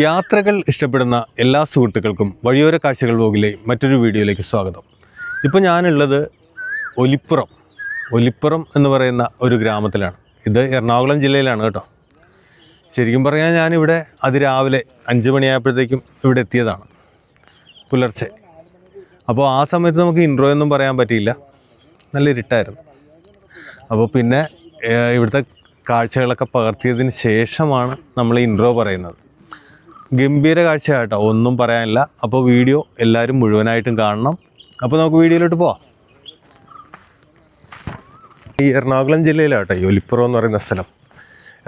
യാത്രകൾ ഇഷ്ടപ്പെടുന്ന എല്ലാ സുഹൃത്തുക്കൾക്കും വഴിയോര കാഴ്ചകൾ പോകിലെ മറ്റൊരു വീഡിയോയിലേക്ക് സ്വാഗതം. ഇപ്പോൾ ഞാനുള്ളത് ഒലിപ്പുറം ഒലിപ്പുറം എന്ന് പറയുന്ന ഒരു ഗ്രാമത്തിലാണ്. ഇത് എറണാകുളം ജില്ലയിലാണ് കേട്ടോ. ശരിക്കും പറഞ്ഞാൽ ഞാനിവിടെ അതിരാവിലെ അഞ്ച് മണിയായപ്പോഴത്തേക്കും ഇവിടെ എത്തിയതാണ് പുലർച്ചെ. അപ്പോൾ ആ സമയത്ത് നമുക്ക് ഇൻട്രോ ഒന്നും പറയാൻ പറ്റിയില്ല. നല്ല ഇരുട്ടായിരുന്നു. അപ്പോൾ പിന്നെ ഇവിടുത്തെ കാഴ്ചകളൊക്കെ പകർത്തിയതിന് ശേഷമാണ് നമ്മൾ ഇൻട്രോ പറയുന്നത്. ഗംഭീര കാഴ്ച കേട്ടോ ഒന്നും പറയാനില്ല. അപ്പോൾ വീഡിയോ എല്ലാവരും മുഴുവനായിട്ടും കാണണം. അപ്പോൾ നമുക്ക് വീഡിയോയിലോട്ട് പോവാം. ഈ എറണാകുളം ജില്ലയിലാട്ടോ ഈ ഒലിപ്പുറം എന്ന് പറയുന്ന സ്ഥലം.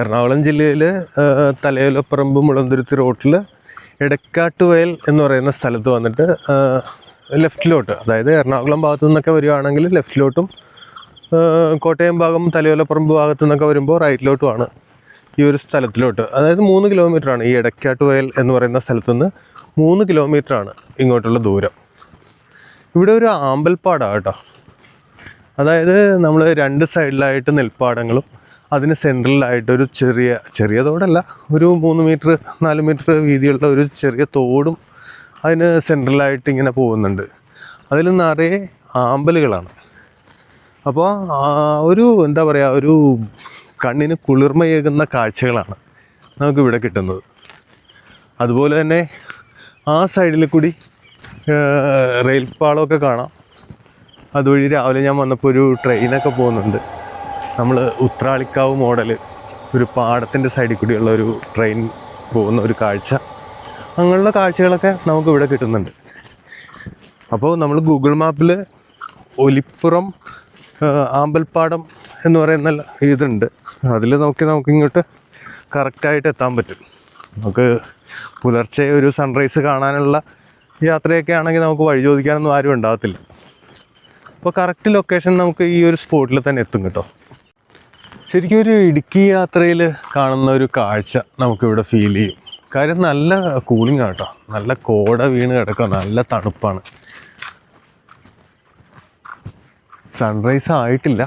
എറണാകുളം ജില്ലയിൽ തലയോലപ്പറമ്പ് മുളന്തുരുത്തി റോട്ടിൽ എടക്കാട്ടുവയൽ എന്ന് പറയുന്ന സ്ഥലത്ത് വന്നിട്ട് ലെഫ്റ്റിലോട്ട് അതായത് എറണാകുളം ഭാഗത്തു നിന്നൊക്കെ വരികയാണെങ്കിൽ ലെഫ്റ്റിലോട്ടും കോട്ടയം ഭാഗം തലയോലപ്പറമ്പ് ഭാഗത്തു നിന്നൊക്കെ വരുമ്പോൾ റൈറ്റിലോട്ടുമാണ് ഈ ഒരു സ്ഥലത്തിലോട്ട്. അതായത് മൂന്ന് കിലോമീറ്ററാണ് ഈ എടക്കാട്ടുവയൽ എന്ന് പറയുന്ന സ്ഥലത്തു നിന്ന് മൂന്ന് കിലോമീറ്ററാണ് ഇങ്ങോട്ടുള്ള ദൂരം. ഇവിടെ ഒരു ആമ്പൽപ്പാടാണ് കേട്ടോ. അതായത് നമ്മൾ രണ്ട് സൈഡിലായിട്ട് നെൽപ്പാടങ്ങളും അതിന് സെൻട്രലായിട്ട് ഒരു ചെറിയ ചെറിയ തോടല്ല ഒരു മൂന്ന് മീറ്റർ നാല് മീറ്റർ വീതിയുള്ള ഒരു ചെറിയ തോടും അതിന് സെൻട്രലായിട്ട് ഇങ്ങനെ പോകുന്നുണ്ട്. അതിൽ നിറയെ ആമ്പലുകളാണ്. അപ്പോൾ ഒരു എന്താ പറയുക ഒരു കണ്ണിന് കുളിർമയേകുന്ന കാഴ്ചകളാണ് നമുക്ക് ഇവിടെ കിട്ടുന്നത്. അതുപോലെ തന്നെ ആ സൈഡിൽ കൂടി ഏഹ്, റെയിൽ പാളമൊക്കെ കാണാം. അതുവഴി രാവിലെ ഞാൻ വന്നപ്പോൾ ഒരു ട്രെയിനൊക്കെ പോകുന്നുണ്ട്. നമ്മൾ ഉത്രാളിക്കാവ് മോഡൽ ഒരു പാടത്തിന്റെ സൈഡിൽ കൂടിയുള്ള ഒരു ട്രെയിൻ പോകുന്ന ഒരു കാഴ്ച. അങ്ങനെയുള്ള കാഴ്ചകളൊക്കെ നമുക്ക് ഇവിടെ കിട്ടുന്നുണ്ട്. അപ്പോൾ നമ്മൾ ഗൂഗിൾ മാപ്പിൽ ഒലിപ്പുറം ആമ്പൽപ്പാടം എന്ന് പറയുന്ന ഇതുണ്ട്. അതിൽ നോക്കി നമുക്ക് ഇങ്ങോട്ട് കറക്റ്റായിട്ട് എത്താൻ പറ്റും. നമുക്ക് പുലർച്ചെ ഒരു സൺറൈസ് കാണാനുള്ള യാത്രയൊക്കെ ആണെങ്കിൽ നമുക്ക് വഴി ചോദിക്കാനൊന്നും ആരും ഉണ്ടാകത്തില്ല. അപ്പോൾ കറക്റ്റ് ലൊക്കേഷൻ നമുക്ക് ഈ ഒരു സ്പോട്ടിൽ തന്നെ എത്തും കേട്ടോ. ശരിക്കും ഒരു ഇടുക്കി യാത്രയിൽ കാണുന്ന ഒരു കാഴ്ച നമുക്കിവിടെ ഫീൽ ചെയ്യും. കാര്യം നല്ല കൂളിംഗ് കേട്ടോ. നല്ല കോട വീണ് കിടക്കുക നല്ല തണുപ്പാണ്. സൺറൈസ് ആയിട്ടില്ല.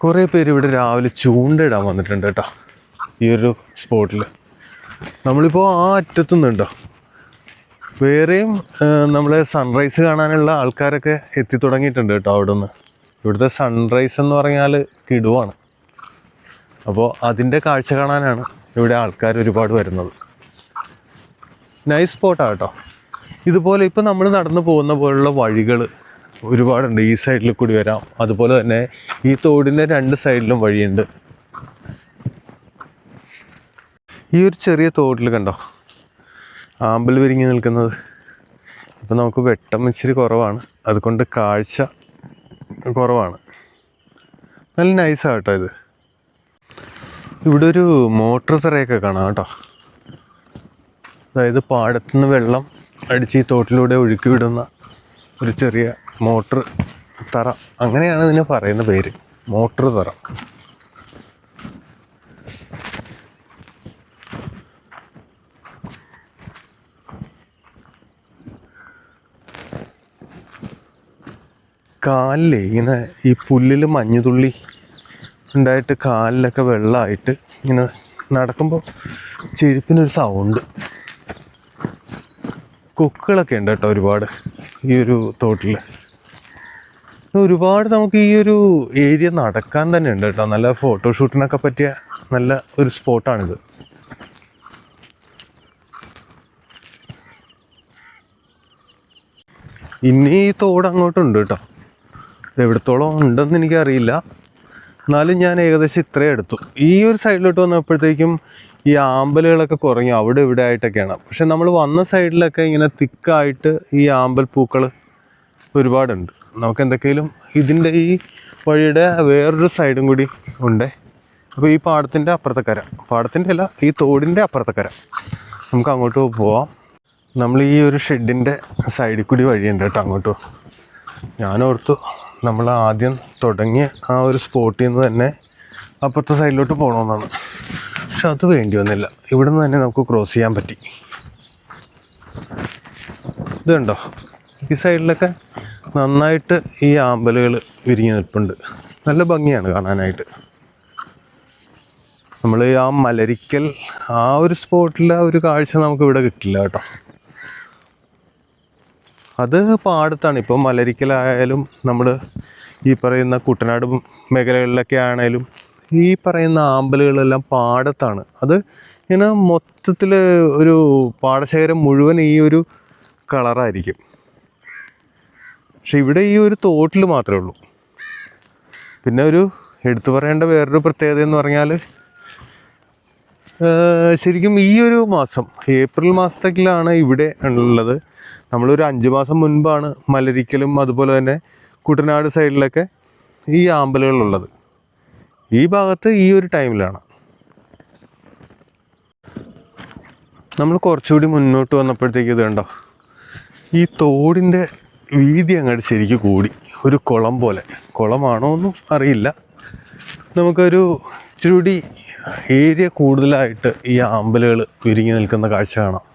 കുറേ പേര് ഇവിടെ രാവിലെ ചൂണ്ടയിടാൻ വന്നിട്ടുണ്ട് കേട്ടോ ഈ ഒരു സ്പോട്ടിൽ നമ്മളിപ്പോൾ ആ അറ്റത്തുനിന്നുണ്ടോ? വേറെയും നമ്മൾ സൺറൈസ് കാണാനുള്ള ആൾക്കാരൊക്കെ എത്തി തുടങ്ങിയിട്ടുണ്ട് കേട്ടോ അവിടെ നിന്ന് ഇവിടുത്തെ സൺറൈസ് എന്ന് പറഞ്ഞാൽ കിടുവാണ്. അപ്പോൾ അതിന്റെ കാഴ്ച കാണാനാണ് ഇവിടെ ആൾക്കാർ ഒരുപാട് വരുന്നത്. നൈസ് സ്പോട്ടാണ് കേട്ടോ. ഇതുപോലെ ഇപ്പോൾ നമ്മൾ നടന്നു പോകുന്ന പോലുള്ള വഴികൾ ഒരുപാടുണ്ട്. ഈ സൈഡിൽ കൂടി വരാം. അതുപോലെ തന്നെ ഈ തോടിന്റെ രണ്ട് സൈഡിലും വഴിയുണ്ട്. ഈ ഒരു ചെറിയ തോട്ടിൽ കണ്ടോ? ആമ്പൽ വിരിഞ്ഞ് നിൽക്കുന്നത്. ഇപ്പം നമുക്ക് വെട്ടം ഇച്ചിരി കുറവാണ്. അതുകൊണ്ട് കാഴ്ച കുറവാണ്. നല്ല നൈസാണ് കേട്ടോ ഇത്. ഇവിടെ ഒരു മോട്ടർ തറയൊക്കെ കാണാം കേട്ടോ. അതായത് പാടത്തുനിന്ന് വെള്ളം അടിച്ച് ഈ തോട്ടിലൂടെ ഒഴുക്കി വിടുന്ന ഒരു ചെറിയ മോട്ടർ തറ. അങ്ങനെയാണ് ഇതിന് പറയുന്ന പേര്. മോട്ടർ തറ. കാലിലേ ഇങ്ങനെ ഈ പുല്ലിൽ മഞ്ഞുതുള്ളി ഉണ്ടായിട്ട് കാലിലൊക്കെ വെള്ളമായിട്ട് ഇങ്ങനെ നടക്കുമ്പോൾ ചെരുപ്പിനൊരു സൗണ്ട് കൊക്കുകളൊക്കെ ഉണ്ട് കേട്ടോ ഒരുപാട് ഈ ഒരു തോട്ടിൽ ഒരുപാട് നമുക്ക് ഈ ഒരു ഏരിയ നടക്കാൻ തന്നെ ഉണ്ട് കേട്ടോ. നല്ല ഫോട്ടോഷൂട്ടിനൊക്കെ പറ്റിയ നല്ല ഒരു സ്പോട്ടാണിത്. ഇനി ഈ തോട് അങ്ങോട്ടുണ്ട് കേട്ടോ. എവിടത്തോളം ഉണ്ടെന്ന് എനിക്കറിയില്ല. എന്നാലും ഞാൻ ഏകദേശം ഇത്രയും എടുത്തു. ഈ ഒരു സൈഡിലോട്ട് വന്നപ്പോഴത്തേക്കും ഈ ആമ്പലുകളൊക്കെ കുറഞ്ഞു. അവിടെ ഇവിടെ ആയിട്ടൊക്കെയാണ്. പക്ഷെ നമ്മൾ വന്ന സൈഡിലൊക്കെ ഇങ്ങനെ തിക്കായിട്ട് ഈ ആമ്പൽ പൂക്കൾ ഒരുപാടുണ്ട്. നമുക്ക് എന്തൊക്കെയും ഇതിന്റെ ഈ വഴിയുടെ വേറൊരു സൈഡും കൂടി ഉണ്ട്. അപ്പോൾ ഈ പാടത്തിന്റെ അപ്പുറത്തെ കര. പാടത്തിന്റെ അല്ല ഈ തോടിന്റെ അപ്പുറത്തെ കര. നമുക്ക് അങ്ങോട്ട് പോവാം. നമ്മൾ ഈ ഒരു ഷെഡിന്റെ സൈഡിൽ കൂടി വഴിയുണ്ട് കേട്ടോ അങ്ങോട്ട്. ഞാൻ ഓർത്തു നമ്മൾ ആദ്യം തുടങ്ങിയ ആ ഒരു സ്പോട്ടിൽ നിന്ന് തന്നെ അപ്പുറത്തെ സൈഡിലോട്ട് പോകണമെന്നാണ് പക്ഷെ അത് വേണ്ടി വന്നില്ല ഇവിടെ നിന്ന് തന്നെ നമുക്ക് ക്രോസ് ചെയ്യാൻ പറ്റി. ഇതുണ്ടോ? ഈ സൈഡിലൊക്കെ നന്നായിട്ട് ഈ ആമ്പലുകൾ വിരിഞ്ഞു നിൽപ്പുണ്ട്. നല്ല ഭംഗിയാണ് കാണാനായിട്ട്. നമ്മൾ ആ മലരിക്കൽ ആ ഒരു സ്പോട്ടിലെ ഒരു കാഴ്ച നമുക്ക് ഇവിടെ കിട്ടില്ല കേട്ടോ. അത് പാടത്താണ്. ഇപ്പോൾ മലരിക്കലായാലും നമ്മൾ ഈ പറയുന്ന കുട്ടനാട് മേഖലകളിലൊക്കെ ആണെങ്കിലും ഈ പറയുന്ന ആമ്പലുകളെല്ലാം പാടത്താണ്. അത് ഇങ്ങനെ മൊത്തത്തിൽ ഒരു പാടശേഖരം മുഴുവൻ ഈ ഒരു കളറായിരിക്കും. പക്ഷെ ഇവിടെ ഈ ഒരു തോട്ടിൽ മാത്രമേ ഉള്ളൂ. പിന്നെ ഒരു എടുത്തു പറയേണ്ട വേറൊരു പ്രത്യേകത എന്ന് പറഞ്ഞാൽ ശരിക്കും ഈ ഒരു മാസം ഏപ്രിൽ മാസത്തേക്കിലാണ് ഇവിടെ ഉള്ളത്. നമ്മളൊരു അഞ്ച് മാസം മുൻപാണ് മലരിക്കലും അതുപോലെ തന്നെ കുട്ടനാട് സൈഡിലൊക്കെ ഈ ആമ്പലുകളുള്ളത്. ഈ ഭാഗത്ത് ഈ ഒരു ടൈമിലാണ്. നമ്മൾ കുറച്ചുകൂടി മുന്നോട്ട് വന്നപ്പോഴത്തേക്ക് ഇത് കണ്ടോ? ഈ തോടിന്റെ വീതി അങ്ങോട്ട് ശരിക്കും കൂടി. ഒരു കുളം പോലെ. കുളമാണോ എന്നും അറിയില്ല. നമുക്കൊരു ഇച്ചിരി ഏരിയ കൂടുതലായിട്ട് ഈ ആമ്പലുകൾ വിരിഞ്ഞു നിൽക്കുന്ന കാഴ്ച കാണാം.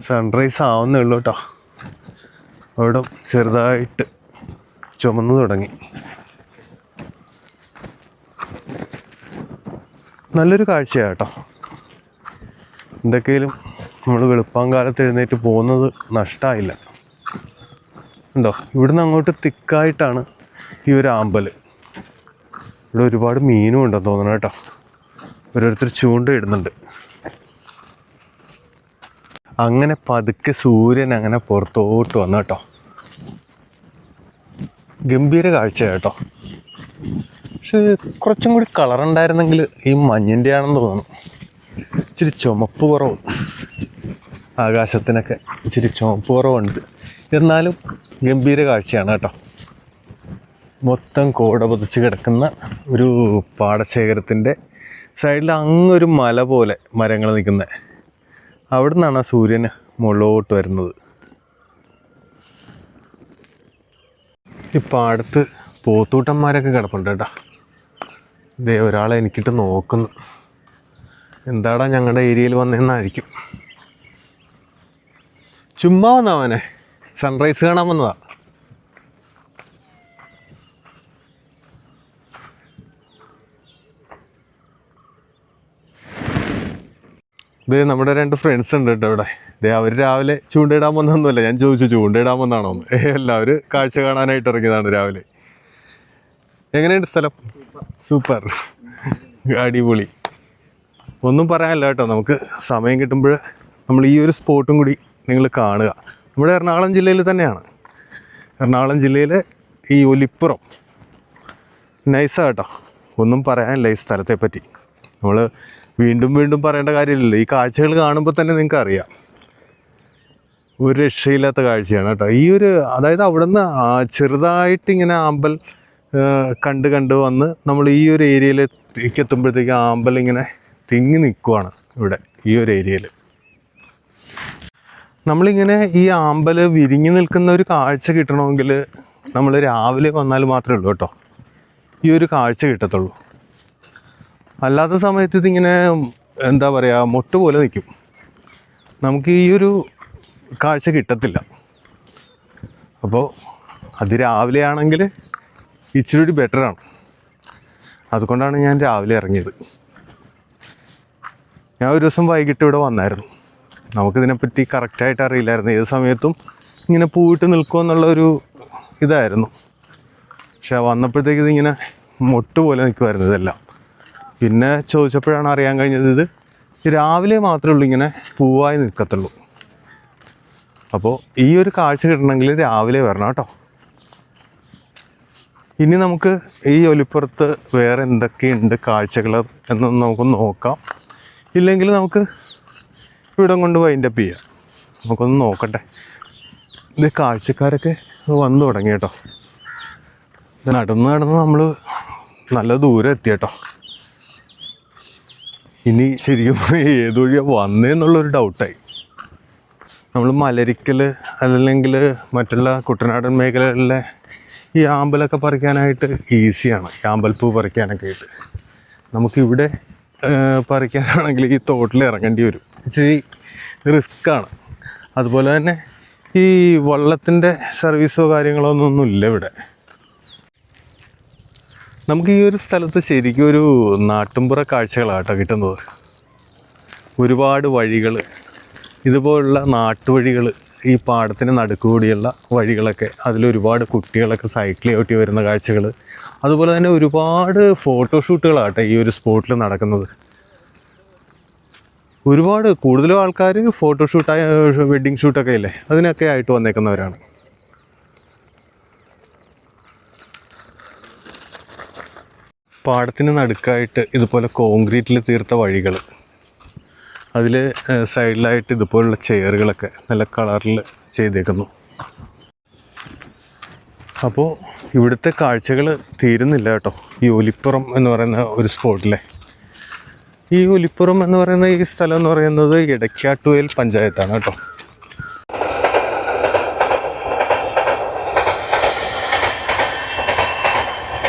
സൺറൈസ് ആവുന്നേ ഉള്ളൂ കേട്ടോ അവിടെ ചെറുതായിട്ട് ചുമന്നു തുടങ്ങി. നല്ലൊരു കാഴ്ചയാണ് കേട്ടോ എന്തൊക്കെയാലും നമ്മൾ വെളുപ്പാങ്കാലത്ത് എഴുന്നേറ്റ് പോകുന്നത് നഷ്ടമായില്ല ഉണ്ടോ? ഇവിടുന്ന് അങ്ങോട്ട് തിക്കായിട്ടാണ് ഈ ഒരു ആമ്പൽ ഇവിടെ ഒരുപാട് മീനും ഉണ്ടെന്ന് തോന്നണം കേട്ടോ. ഓരോരുത്തർ ചൂണ്ട ഇടുന്നുണ്ട്. അങ്ങനെ പതുക്കെ സൂര്യൻ അങ്ങനെ പുറത്തോട്ട് വന്നു കേട്ടോ. ഗംഭീര കാഴ്ച കേട്ടോ. പക്ഷെ കുറച്ചും കൂടി കളറുണ്ടായിരുന്നെങ്കിൽ ഈ മഞ്ഞിന്റെ ആണെന്ന് തോന്നുന്നു. ഇച്ചിരി ചുമപ്പ് കുറവ്. ആകാശത്തിനൊക്കെ ഇച്ചിരി ചുമപ്പ് കുറവുണ്ട്. എന്നാലും ഗംഭീര കാഴ്ചയാണ് കേട്ടോ. മൊത്തം കോട പൊതിച്ച് കിടക്കുന്ന ഒരു പാടശേഖരത്തിന്റെ സൈഡിൽ അങ്ങൊരു മല പോലെ മരങ്ങൾ നിൽക്കുന്നത് അവിടെ നിന്നാണ് ആ സൂര്യന് മുകളിലോട്ട് വരുന്നത്. ഈ പാടത്ത് പോത്തൂട്ടന്മാരൊക്കെ കിടപ്പുണ്ട് കേട്ടോ. ദേ ഒരാളെ എനിക്കിട്ട് നോക്കുന്നു. എന്താടാ ഞങ്ങളുടെ ഏരിയയിൽ വന്നതെന്നായിരിക്കും ചുമ്മാ വന്നാ അവനെ സൺറൈസ് കാണാൻ വന്നതാ. ഇത് നമ്മുടെ രണ്ട് ഫ്രണ്ട്സ് ഉണ്ട് കേട്ടോ ഇവിടെ. ഇതേ അവർ രാവിലെ ചൂണ്ടയിടാൻ വന്നൊന്നുമല്ല. ഞാൻ ചോദിച്ചു ചൂണ്ടയിടാൻ വന്നാണോ എന്ന്. അവർ കാഴ്ച കാണാനായിട്ട് ഇറങ്ങിയതാണ് രാവിലെ. എങ്ങനെയുണ്ട് സ്ഥലം? സൂപ്പർ. അടിപൊളി. ഒന്നും പറയാനില്ല കേട്ടോ. നമുക്ക് സമയം കിട്ടുമ്പോൾ നമ്മൾ ഈ ഒരു സ്പോട്ടും കൂടി നിങ്ങൾ കാണുക. നമ്മുടെ എറണാകുളം ജില്ലയിൽ തന്നെയാണ്. എറണാകുളം ജില്ലയിലെ ഈ ഒലിപ്പുറം. നൈസാട്ടോ ഒന്നും പറയാനില്ല ഈ സ്ഥലത്തെ പറ്റി. നമ്മൾ വീണ്ടും വീണ്ടും പറയേണ്ട കാര്യമില്ലല്ലോ. ഈ കാഴ്ചകൾ കാണുമ്പോൾ തന്നെ നിങ്ങൾക്ക് അറിയാം. ഒരു രക്ഷയില്ലാത്ത കാഴ്ചയാണ് കേട്ടോ. ഈ ഒരു അതായത് നിന്ന് ചെറുതായിട്ട് ഇങ്ങനെ ആമ്പൽ കണ്ട് കണ്ട് വന്ന് നമ്മൾ ഈ ഒരു ഏരിയയിലേക്ക് എത്തുമ്പോഴത്തേക്ക് ആമ്പൽ ഇങ്ങനെ തിങ്ങി നിൽക്കുവാണ് ഇവിടെ ഈ ഒരു ഏരിയയിൽ. നമ്മളിങ്ങനെ ഈ ആമ്പൽ വിരിഞ്ഞു നിൽക്കുന്ന ഒരു കാഴ്ച കിട്ടണമെങ്കിൽ നമ്മൾ രാവിലെ വന്നാൽ മാത്രമേ ഉള്ളൂ കേട്ടോ. ഈ ഒരു കാഴ്ച കിട്ടത്തുള്ളൂ. അല്ലാത്ത സമയത്ത് ഇതിങ്ങനെ എന്താ പറയുക മൊട്ട് പോലെ നിൽക്കും. നമുക്ക് ഈ ഒരു കാഴ്ച കിട്ടത്തില്ല. അപ്പോൾ അത് രാവിലെ ആണെങ്കിൽ ഇച്ചിരി കൂടി ബെറ്ററാണ് അതുകൊണ്ടാണ് ഞാൻ രാവിലെ ഇറങ്ങിയത്. ഞാൻ ഒരു ദിവസം വൈകിട്ട് ഇവിടെ വന്നായിരുന്നു. നമുക്കിതിനെപ്പറ്റി കറക്റ്റായിട്ട് അറിയില്ലായിരുന്നു ഏത് സമയത്തും ഇങ്ങനെ പൂവിട്ട് നിൽക്കുമെന്നുള്ള ഒരു ഇതായിരുന്നു. പക്ഷെ വന്നപ്പോഴത്തേക്ക് ഇതിങ്ങനെ മൊട്ട് പോലെ നിൽക്കുമായിരുന്നു ഇതെല്ലാം. പിന്നെ ചോദിച്ചപ്പോഴാണ് അറിയാൻ കഴിഞ്ഞത് ഇത് രാവിലെ മാത്രമേ ഉള്ളൂ ഇങ്ങനെ പൂവായി നിൽക്കത്തുള്ളൂ. അപ്പോൾ ഈ ഒരു കാഴ്ച കിട്ടണമെങ്കിൽ രാവിലെ വരണം കേട്ടോ. ഇനി നമുക്ക് ഈ ഒലിപ്പുറത്ത് വേറെ എന്തൊക്കെയുണ്ട് കാഴ്ചകൾ എന്നൊന്ന് നമുക്ക് നോക്കാം. ഇല്ലെങ്കിൽ നമുക്ക് ഇവിടം കൊണ്ട് വൈൻഡപ്പ് ചെയ്യാം നമുക്കൊന്ന് നോക്കട്ടെ. ഇത് കാഴ്ചക്കാരൊക്കെ വന്നു തുടങ്ങി കേട്ടോ. നടന്ന് നടന്ന് നമ്മൾ നല്ല ദൂരം എത്തി കേട്ടോ. ഇനി ശരിക്കും ഏത് വഴിയാണ് വന്നതെന്നുള്ളൊരു ഡൗട്ടായി നമ്മൾ മലരിക്കൽ അല്ലെങ്കിൽ മറ്റുള്ള കുട്ടനാടൻ മേഖലകളിലെ ഈ ആമ്പലൊക്കെ പറിക്കാനായിട്ട് ഈസിയാണ്. ഈ ആമ്പൽപ്പൂ പറിക്കാനൊക്കെ ആയിട്ട്. നമുക്കിവിടെ പറിക്കാനാണെങ്കിൽ ഈ തോട്ടിൽ ഇറങ്ങേണ്ടി വരും. ഇച്ചിരി റിസ്ക്കാണ്. അതുപോലെ തന്നെ ഈ വള്ളത്തിന്റെ സർവീസോ കാര്യങ്ങളോ ഒന്നും ഇല്ല ഇവിടെ. നമുക്ക് ഈ ഒരു സ്ഥലത്ത് ശരിക്കും ഒരു നാട്ടുമ്പുറ കാഴ്ചകളാണ് കേട്ടോ കിട്ടുന്നത്. ഒരുപാട് വഴികൾ ഇതുപോലുള്ള നാട്ടുവഴികൾ ഈ പാടത്തിന് നടുക്കുകൂടിയുള്ള വഴികളൊക്കെ അതിലൊരുപാട് കുട്ടികളൊക്കെ സൈക്കിൾ ചവിട്ടി വരുന്ന കാഴ്ചകൾ അതുപോലെ തന്നെ ഒരുപാട് ഫോട്ടോഷൂട്ടുകളാട്ടെ ഈ ഒരു സ്പോട്ടിൽ നടക്കുന്നത്. ഒരുപാട് കൂടുതലും ആൾക്കാർ ഫോട്ടോഷൂട്ടായ വെഡ്ഡിങ് ഷൂട്ടൊക്കെ ഇല്ലേ? അതിനൊക്കെ ആയിട്ട് വന്നേക്കുന്നവരാണ്. പാടത്തിന് നടുക്കായിട്ട് ഇതുപോലെ കോൺക്രീറ്റിൽ തീർത്ത വഴികൾ അതിൽ സൈഡിലായിട്ട് ഇതുപോലുള്ള ചെയറുകളൊക്കെ നല്ല കളറിൽ ചെയ്തേക്കുന്നു. അപ്പോൾ ഇവിടുത്തെ കാഴ്ചകൾ തീരുന്നില്ല കേട്ടോ. ഈ ഒലിപ്പുറം എന്ന് പറയുന്ന ഒരു സ്പോട്ടിലെ ഈ ഒലിപ്പുറം എന്ന് പറയുന്ന ഈ സ്ഥലം എന്ന് പറയുന്നത് ഇടയ്ക്കാട്ടുവയൽ പഞ്ചായത്താണ് കേട്ടോ.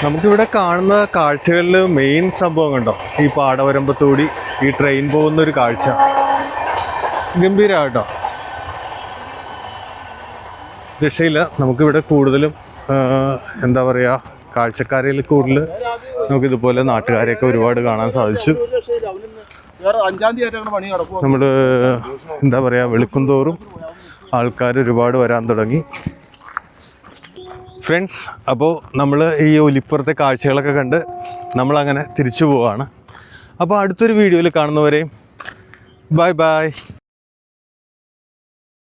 നമുക്കിവിടെ കാണുന്ന കാഴ്ചകളിൽ മെയിൻ സംഭവം കണ്ടോ? ഈ പാടവരമ്പത്തൂടി ഈ ട്രെയിൻ പോകുന്ന ഒരു കാഴ്ച. ഗംഭീരമാട്ടോ രക്ഷയില്ല. നമുക്കിവിടെ കൂടുതലും എന്താ പറയുക കാഴ്ചക്കാരിൽ കൂടുതൽ നമുക്കിതുപോലെ നാട്ടുകാരെയൊക്കെ ഒരുപാട് കാണാൻ സാധിച്ചു. നമ്മൾ എന്താ പറയുക വെളുക്കുംതോറും ആൾക്കാർ ഒരുപാട് വരാൻ തുടങ്ങി. ഫ്രണ്ട്സ് അപ്പോൾ നമ്മൾ ഈ ഒലിപ്പുറത്തെ കാഴ്ചകളൊക്കെ കണ്ട് നമ്മളങ്ങനെ തിരിച്ചു പോവുകയാണ് അപ്പോൾ അടുത്തൊരു വീഡിയോയിൽ കാണുന്നവരെയും ബൈ ബൈ.